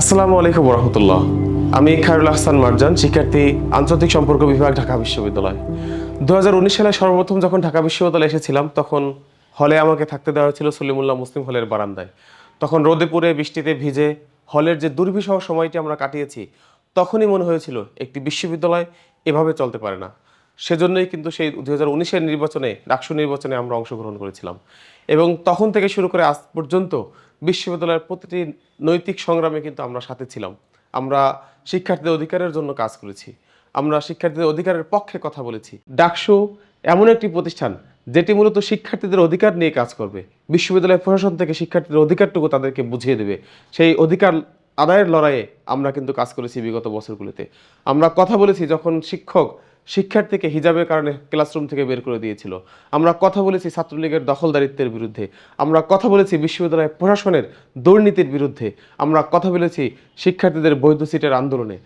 আসসালামু আলাইকুম রহমতুল্লাহ আমি খায়রুল আহসান মারজান, শিক্ষার্থী আন্তর্জাতিক সম্পর্ক বিভাগ, ঢাকা বিশ্ববিদ্যালয়। দু হাজার উনিশ সালে সর্বপ্রথম যখন ঢাকা বিশ্ববিদ্যালয়ে এসেছিলাম, তখন হলে আমাকে থাকতে দেওয়া হয়েছিল সলিমুল্লাহ মুসলিম হলের বারান্দায়। তখন রোদে পুড়ে বৃষ্টিতে ভিজে হলের যে দুর্বিষহ সময়টি আমরা কাটিয়েছি, তখনই মনে হয়েছিল একটি বিশ্ববিদ্যালয় এভাবে চলতে পারে না। সেজন্যই কিন্তু সেই দু হাজার উনিশের নির্বাচনে, ডাকসু নির্বাচনে আমরা অংশগ্রহণ করেছিলাম। এবং তখন থেকে শুরু করে আজ পর্যন্ত বিশ্ববিদ্যালয়ের প্রতিটি নৈতিক সংগ্রামে কিন্তু আমরা সাথে ছিলাম। আমরা শিক্ষার্থীদের অধিকারের জন্য কাজ করেছি। আমরা শিক্ষার্থীদের অধিকারের পক্ষে কথা বলেছি। ডাকসু এমন একটি প্রতিষ্ঠান যেটি মূলত শিক্ষার্থীদের অধিকার নিয়ে কাজ করবে। বিশ্ববিদ্যালয় প্রশাসন থেকে শিক্ষার্থীদের অধিকারটুকু তাদেরকে বুঝিয়ে দেবে। সেই অধিকার আদায়ের লড়াইয়ে আমরা কিন্তু কাজ করেছি বিগত বছরগুলিতে। আমরা কথা বলেছি যখন শিক্ষক শিক্ষার্থীকে হিজাবের কারণে ক্লাসরুম থেকে বের করে দিয়েছিল। আমরা কথা বলেছি ছাত্রলীগের দখলদারিত্বের বিরুদ্ধে। আমরা কথা বলেছি বিশ্ববিদ্যালয় প্রশাসনের দুর্নীতির বিরুদ্ধে। আমরা কথা বলেছি শিক্ষার্থীদের বৈধ সিটের আন্দোলনে।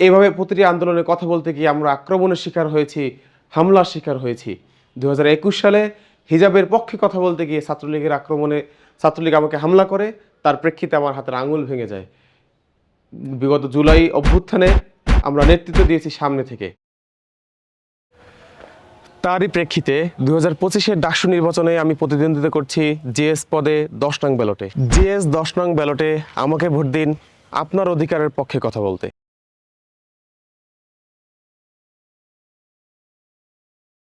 এইভাবে প্রতিটি আন্দোলনে কথা বলতে গিয়ে আমরা আক্রমণের শিকার হয়েছি, হামলার শিকার হয়েছি। দু হাজার একুশ সালে হিজাবের পক্ষে কথা বলতে গিয়ে ছাত্রলীগের আক্রমণে ছাত্রলীগ আমাকে হামলা করে, তার প্রেক্ষিতে আমার হাতের আঙুল ভেঙে যায়। বিগত জুলাই অভ্যুত্থানে আমরা নেতৃত্ব দিয়েছি সামনে থেকে। তারই প্রেক্ষিতে দু হাজার পঁচিশের ডাকসু নির্বাচনে আমি প্রতিদ্বন্দ্বিতা করছি জিএস পদে দশ নং ব্যালটে। জিএস দশ নং ব্যালটে আমাকে ভোট দিন আপনার অধিকারের পক্ষে কথা বলতে।